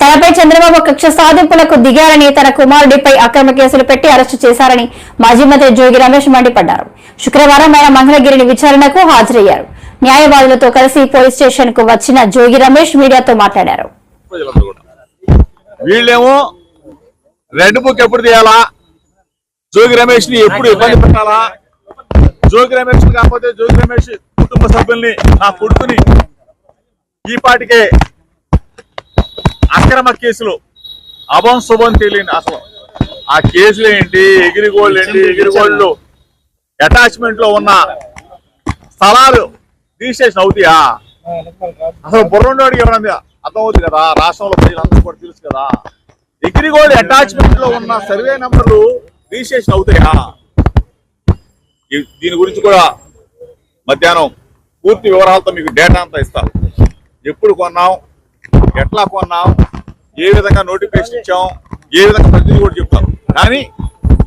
తనపై చంద్రబాబు కక్ష సాధింపులకు దిగారని తన కుమారుడిపై అక్రమ కేసులు పెట్టి అరెస్టు చేశారని మాజీ మంత్రి జోగి రమేష్ మండిపడ్డారు. శుక్రవారం ఆయన మంగళగిరిని విచారణకు హాజరయ్యారు. న్యాయవాదులతో కలిసి పోలీస్ స్టేషన్కు వచ్చిన జోగి రమేష్ మీడియాతో మాట్లాడారు. ప్రజలందరూ కూడా వీళ్ళేమో రెడ్ బుక్ ఎప్పుడు తీయాలా? జోగి రమేష్ని ఎప్పుడు ఇబ్బంది పెట్టాలా? జోగి రమేష్ కాకపోతే జోగి రమేష్ కుటుంబ సభ్యుల్ని నా కొడుకుని ఈ పాటికే అక్రమ కేసులు అభం శుభం తెలియని అసలు. ఆ కేసులు ఏంటి? ఎగిరిగోళ్ళు ఏంటి? ఎగిరిగోళ్ళు అటాచ్మెంట్లో ఉన్న స్థలాలు రిజిస్ట్రేషన్ అవుతాయా? అసలు బుర్రండోడికి ఎవరైనా అర్థమవుతుంది కదా? రాష్ట్రంలో ప్రజలందరూ కూడా తెలుసు కదా? ఎగిరిగోళ్ళు అటాచ్మెంట్లో ఉన్న సర్వే నంబర్లు రిజిస్ట్రేషన్ అవుతాయా? దీని గురించి కూడా మధ్యాహ్నం పూర్తి వివరాలతో మీకు డేటా అంతా ఇస్తారు ఎప్పుడు కొన్నాం ఎట్లా కొన్నాం ఏ విధంగా నోటిఫికేషన్ ఇచ్చాం ఏ విధంగా ప్రతిదీ కూడా చెప్తాం. కానీ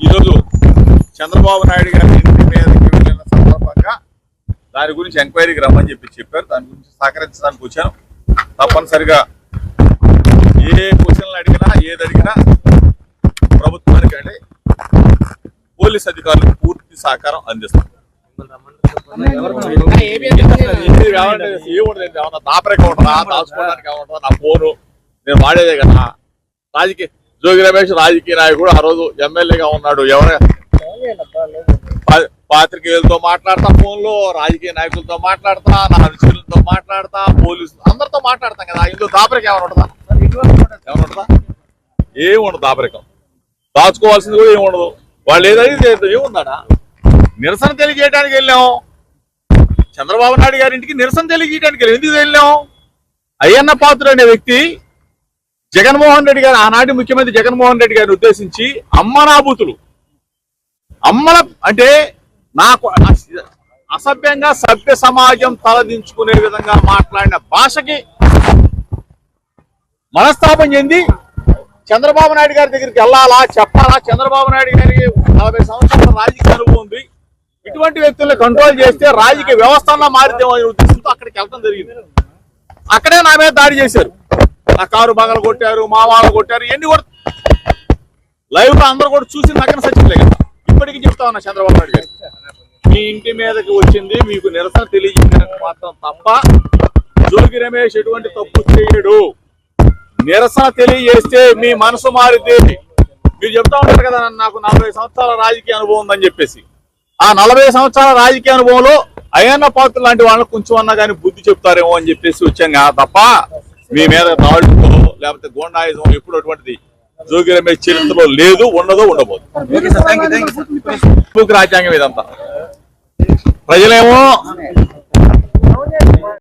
ఈరోజు చంద్రబాబు నాయుడు గారి ఇంటి మీదకి వెళ్ళిన సందర్భంగా దాని గురించి ఎంక్వైరీకి రమ్మని చెప్పి చెప్పారు. దాని గురించి సహకరించడానికి వచ్చాను. తప్పనిసరిగా ఏ క్వశ్చన్లు అడిగినా ఏది అడిగినా ప్రభుత్వానికి అంటే పోలీస్ అధికారులకు పూర్తి సహకారం అందిస్తారు దాపరికం ఉంటుందా దాచుకోవడానికి ఏమంటుందా నా ఫోను నేను వాడేదే కదా రాజకీయ జోగి రమేష్ రాజకీయ నాయకుడు ఆ రోజు ఎమ్మెల్యేగా ఉన్నాడు ఎవరు పాత్రికేయులతో మాట్లాడతా ఫోన్లో రాజకీయ నాయకులతో మాట్లాడతా నా అనుచరులతో మాట్లాడతా పోలీసులు అందరితో మాట్లాడతాం కదా ఇందులో దాపరికం ఏమైనా ఉంటుందా ఏమైనా ఉంటుందా ఏమి ఉండదు దాపరికం దాచుకోవాల్సింది కూడా ఏమి ఉండదు వాళ్ళు ఏదైతే చేద్దాం ఏముందాడా నిరసన తెలియజేయడానికి వెళ్ళాం. చంద్రబాబు నాయుడు గారి ఇంటికి నిరసన తెలియజేయడానికి వెళ్ళాం. ఎందుకు వెళ్ళాం? అయ్యన్న పాత్ర అనే వ్యక్తి జగన్మోహన్ రెడ్డి గారు ఆనాటి ముఖ్యమంత్రి జగన్మోహన్ రెడ్డి గారిని ఉద్దేశించి అమ్మనాభూతులు. అమ్మల అంటే నాకు అసభ్యంగా సభ్య సమాజం తలదించుకునే విధంగా మాట్లాడిన భాషకి మనస్తాపం చెంది చంద్రబాబు నాయుడు గారి దగ్గరికి వెళ్ళాలా చెప్పాలా? చంద్రబాబు నాయుడు గారికి నలభై సంవత్సరాల రాజకీయ అనుభవం ఉంది ఇటువంటి వ్యక్తుల్ని కంట్రోల్ చేస్తే రాజకీయ వ్యవస్థలో మారితేమో ఉద్దేశంతో అక్కడికి వెళ్ళడం జరిగింది. అక్కడే నా మీద దాడి చేశారు. నా కారు బగలు కొట్టారు మా వాళ్ళు కొట్టారు ఎన్ని కూడా లైవ్లో అందరూ కూడా చూసి నక్కన సచివులే కదా. ఇప్పటికీ చెప్తా ఉన్నా చంద్రబాబు నాయుడు గారు. మీ ఇంటి మీదకి వచ్చింది మీకు నిరసన తెలియజేయడానికి మాత్రం తప్ప జోగి రమేష్ ఎటువంటి తప్పు చేయడు. నిరసన తెలియజేస్తే మీ మనసు మారితే మీరు చెప్తా ఉంటారు కదా నాకు నలభై సంవత్సరాల రాజకీయ అనుభవం ఉందని చెప్పేసి. ఆ నలభై సంవత్సరాల రాజకీయ అనుభవంలో అయ్యన్న పాత్ర లాంటి వాళ్ళకి కొంచెం అన్నా కానీ బుద్ధి చెప్తారేమో అని చెప్పేసి వచ్చాం కదా తప్ప మీ మీద దాడుతో లేకపోతే గోండాయుధం ఎప్పుడు అటువంటిది జోగి రమేష్ చరిత్రలో లేదు ఉండదు ఉండబోదు. రాజ్యాంగం ఇదంతా. ప్రజలేమో